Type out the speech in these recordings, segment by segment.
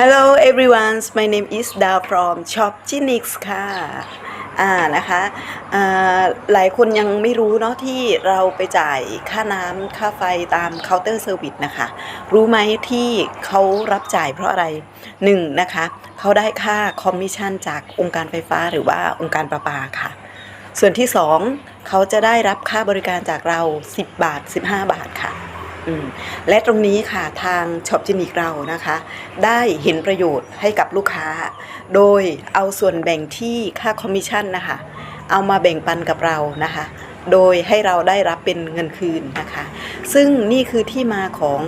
Hello everyone my name is Dao from Shop Genix ค่ะ อ่านะคะอ่าหลายคนยังไม่รู้เนาะที่เราไปจ่ายค่าน้ำค่าไฟตามเคาน์เตอร์เซอร์วิสนะคะ รู้ไหมที่เขารับจ่ายเพราะอะไรหนึ่งนะคะเขาได้ค่าคอมมิชชั่นจากองค์การไฟฟ้าหรือว่าองค์การประปาค่ะ ส่วนที่สองเขาจะได้รับค่าบริการจากเรา 10 บาท 15 บาทค่ะ และตรงนี้ค่ะทางช็อปจินิกเรานะคะ ได้เห็นประโยชน์ให้กับลูกค้า โดยเอาส่วนแบ่งที่ค่าคอมมิชชั่นนะคะ เอามาแบ่งปันกับเรานะคะ โดยให้เราได้รับเป็นเงินคืนนะคะ ซึ่งนี่คือที่มาของ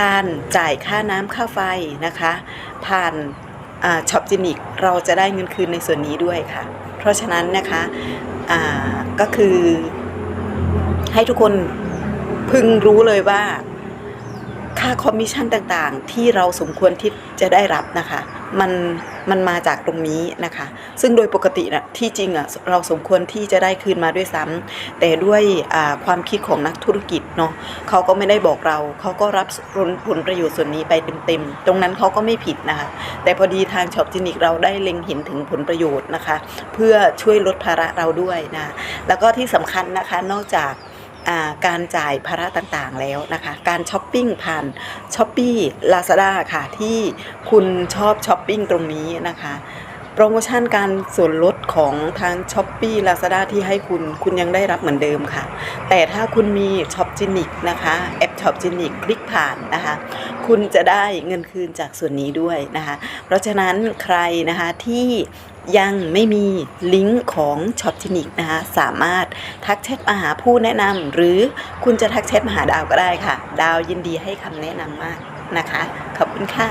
การจ่ายค่าน้ำค่าไฟนะคะ ผ่านช็อปจินิกเราจะได้เงินคืนในส่วนนี้ด้วยค่ะ เพราะฉะนั้นนะคะก็คือให้ทุกคน พึงรู้เลยว่าค่าคอมมิชชั่นต่างๆ ที่เราสมควรที่จะได้รับนะคะ มันมันมาจากตรงนี้นะคะ ซึ่งโดยปกตินะที่จริงอะเราสมควรที่จะได้คืนมาด้วยซ้ำแต่ด้วยความคิดของนักธุรกิจเนาะเขาก็ไม่ได้บอกเรา เขาก็รับผลผลประโยชน์ส่วนนี้ไปเต็มๆ ตรงนั้นเขาก็ไม่ผิดนะคะ แต่พอดีทางช็อปจินิกเราได้เล็งเห็นถึงผลประโยชน์นะคะ เพื่อช่วยลดภาระเราด้วยนะ แล้วก็ที่สำคัญนะคะนอกจาก การจ่ายภาระต่างๆแล้วนะคะ การช้อปปิ้งผ่านช้อปปี้ลาซาด้าค่ะที่คุณชอบช้อปปิ้งตรงนี้นะคะโปรโมชั่นการส่วนลดของทางช้อปปี้ลาซาด้าที่ให้คุณคุณยังได้รับเหมือนเดิมค่ะ แต่ถ้าคุณมีช็อปจินิกนะคะแอปช็อปจินิกคลิกผ่านนะคะ คุณจะได้เงินคืนจากส่วนนี้ด้วยนะคะ เพราะฉะนั้นใครนะคะที่ ยังไม่มีลิงก์ของช็อปจินิกนะคะสามารถทักแชทมาหาผู้แนะนำหรือคุณจะทักแชทมาหาดาวก็ได้ค่ะ ดาวยินดีให้คำแนะนำมากนะคะ ขอบคุณค่ะ